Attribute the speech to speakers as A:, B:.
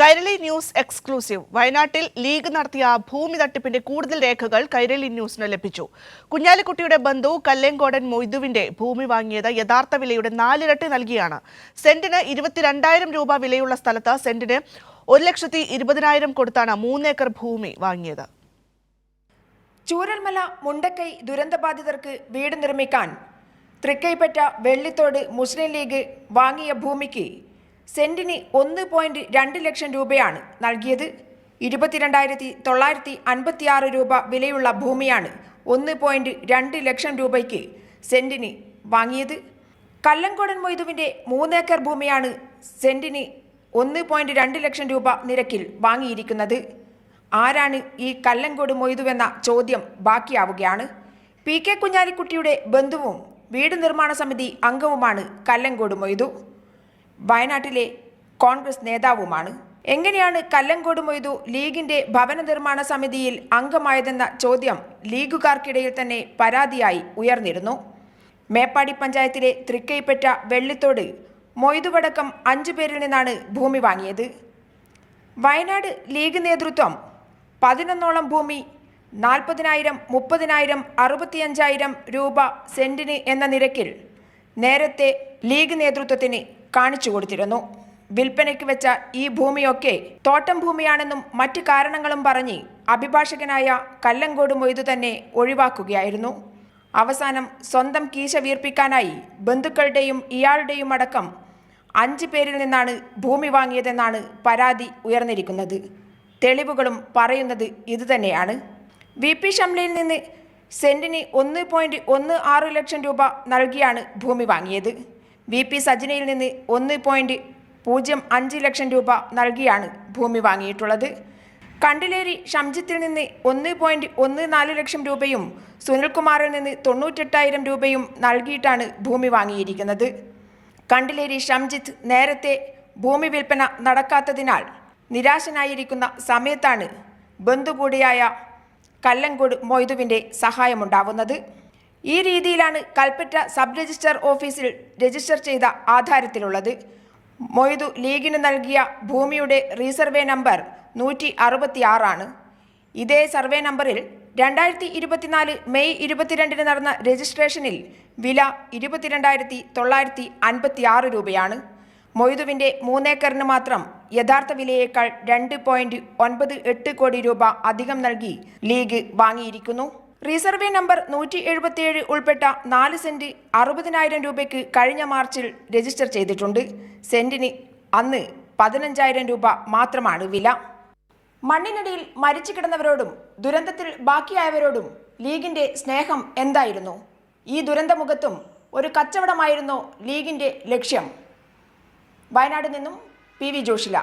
A: Kairali news exclusive. വയനാട്ടിൽ league നടത്തിയ ഭൂമി തട്ടിപ്പിന്റെ കൂടുതൽ രേഖകൾ കൈരളി ന്യൂസിന് ലഭിച്ചു. കുഞ്ഞാലിക്കുട്ടിയുടെ ബന്ധു കല്ലേങ്കോടൻ മൊയ്തുവിന്റെ ഭൂമി വാങ്ങിയത് യഥാർത്ഥ വിലയുടെ നാലിരട്ടി നൽകിയാണ്. സെന്റിന് ഇരുപത്തിരണ്ടായിരം രൂപ വിലയുള്ള സ്ഥലത്ത് സെന്റിന് ഒരു ലക്ഷത്തി ഇരുപതിനായിരം കൊടുത്താണ് മൂന്നേക്കർ ഭൂമി വാങ്ങിയത്.
B: ചൂരൽമല മുണ്ടക്കൈ ദുരന്തബാധിതർക്ക് വീട് നിർമ്മിക്കാൻ തൃക്കൈപ്പറ്റ വെള്ളിത്തോട് മുസ്ലിം ലീഗ് വാങ്ങിയ ഭൂമിക്ക് സെന്റിന് ഒന്ന് പോയിന്റ് രണ്ട് ലക്ഷം രൂപയാണ് നൽകിയത്. ഇരുപത്തിരണ്ടായിരത്തി തൊള്ളായിരത്തി അൻപത്തിയാറ് രൂപ വിലയുള്ള ഭൂമിയാണ് ഒന്ന് പോയിന്റ് രണ്ട് ലക്ഷം രൂപയ്ക്ക് സെന്റിന് വാങ്ങിയത്. കല്ലങ്കോടൻ മൊയ്തുവിന്റെ മൂന്നേക്കർ ഭൂമിയാണ് സെന്റിന് ഒന്ന് പോയിന്റ് രണ്ട് ലക്ഷം രൂപ നിരക്കിൽ വാങ്ങിയിരിക്കുന്നത്. ആരാണ് ഈ കല്ലങ്കോട് മൊയ്തുവെന്ന ചോദ്യം ബാക്കിയാവുകയാണ്. പി കെ കുഞ്ഞാലിക്കുട്ടിയുടെ ബന്ധുവും വീട് നിർമ്മാണ സമിതി അംഗവുമാണ് കല്ലങ്കോട് മൊയ്തു. വയനാട്ടിലെ കോൺഗ്രസ് നേതാവുമാണ്. എങ്ങനെയാണ് കല്ലങ്കോട് മൊയ്തു ലീഗിന്റെ ഭവന നിർമ്മാണ സമിതിയിൽ അംഗമായതെന്ന ചോദ്യം ലീഗുകാർക്കിടയിൽ തന്നെ പരാതിയായി ഉയർന്നിരുന്നു. മേപ്പാടി പഞ്ചായത്തിലെ തൃക്കൈപ്പറ്റ വെള്ളിത്തോട് മൊയ്തുവടക്കം അഞ്ചു പേരിൽ നിന്നാണ് ഭൂമി വാങ്ങിയത്. വയനാട് ലീഗ് നേതൃത്വം പതിനൊന്നോളം ഭൂമി നാൽപ്പതിനായിരം മുപ്പതിനായിരം അറുപത്തിയഞ്ചായിരം രൂപ സെന്റിന് എന്ന നിരക്കിൽ നേരത്തെ ലീഗ് നേതൃത്വത്തിന് കാണിച്ചു കൊടുത്തിരുന്നു. വിൽപ്പനയ്ക്ക് വെച്ച ഈ ഭൂമിയൊക്കെ തോട്ടം ഭൂമിയാണെന്നും മറ്റ് കാരണങ്ങളും പറഞ്ഞ് അഭിഭാഷകനായ കല്ലങ്കോട് മൊയ്തു തന്നെ ഒഴിവാക്കുകയായിരുന്നു. അവസാനം സ്വന്തം കീശ വീർപ്പിക്കാനായി ബന്ധുക്കളുടെയും ഇയാളുടെയും അടക്കം അഞ്ച് പേരിൽ നിന്നാണ് ഭൂമി വാങ്ങിയതെന്നാണ് പരാതി ഉയർന്നിരിക്കുന്നത്. തെളിവുകളും പറയുന്നത് ഇതുതന്നെയാണ് വി പി ഷംലയിൽ നിന്ന് സെന്റിന് ഒന്ന് പോയിന്റ് ഒന്ന് ആറ് ലക്ഷം രൂപ നൽകിയാണ് ഭൂമി വാങ്ങിയത്. വി പി സജനയിൽ നിന്ന് ഒന്ന് പോയിന്റ് പൂജ്യം അഞ്ച് ലക്ഷം രൂപ നൽകിയാണ് ഭൂമി വാങ്ങിയിട്ടുള്ളത്. കണ്ടിലേരി ഷംജിത്തിൽ നിന്ന് ഒന്ന് പോയിന്റ് ഒന്ന് നാല് ലക്ഷം രൂപയും സുനിൽകുമാറിൽ നിന്ന് തൊണ്ണൂറ്റെട്ടായിരം രൂപയും നൽകിയിട്ടാണ് ഭൂമി വാങ്ങിയിരിക്കുന്നത്. കണ്ടിലേരി ഷംജിത്ത് നേരത്തെ ഭൂമി വിൽപ്പന നടക്കാത്തതിനാൽ നിരാശനായിരിക്കുന്ന സമയത്താണ് ബന്ധു കൂടിയായ കല്ലങ്കോട് മൊയ്തുവിന്റെ സഹായമുണ്ടാവുന്നത് ഈ രീതിയിലാണ് കൽപ്പറ്റ സബ് രജിസ്ട്രാർ ഓഫീസിൽ രജിസ്റ്റർ ചെയ്ത ആധാരത്തിലുള്ളത്. മൊയ്തു ലീഗിന് നൽകിയ ഭൂമിയുടെ റീസർവേ നമ്പർ നൂറ്റി അറുപത്തിയാറാണ് ഇതേ സർവേ നമ്പറിൽ രണ്ടായിരത്തി ഇരുപത്തിനാല് മെയ് ഇരുപത്തിരണ്ടിന് നടന്ന രജിസ്ട്രേഷനിൽ വില ഇരുപത്തിരണ്ടായിരത്തി തൊള്ളായിരത്തി അൻപത്തി ആറ് രൂപയാണ്. മൊയ്തുവിന്റെ മൂന്നേക്കറിന് മാത്രം യഥാർത്ഥ വിലയേക്കാൾ രണ്ട് പോയിന്റ് ഒൻപത് എട്ട് കോടി രൂപ അധികം നൽകി ലീഗ് വാങ്ങിയിരിക്കുന്നു. റിസർവേ നമ്പർ നൂറ്റി എഴുപത്തിയേഴ് ഉൾപ്പെട്ട നാല് സെന്റ് അറുപതിനായിരം രൂപയ്ക്ക് കഴിഞ്ഞ മാർച്ചിൽ രജിസ്റ്റർ ചെയ്തിട്ടുണ്ട്. സെന്റിന് അന്ന് പതിനഞ്ചായിരം രൂപ മാത്രമാണ് വില. മണ്ണിനടിയിൽ മരിച്ചു കിടന്നവരോടും ദുരന്തത്തിൽ ബാക്കിയായവരോടും ലീഗിന്റെ സ്നേഹം എന്തായിരുന്നു? ഈ ദുരന്തമുഖത്തും ഒരു കച്ചവടമായിരുന്നു ലീഗിന്റെ ലക്ഷ്യം? വയനാട് നിന്നും പി വി ജോഷില.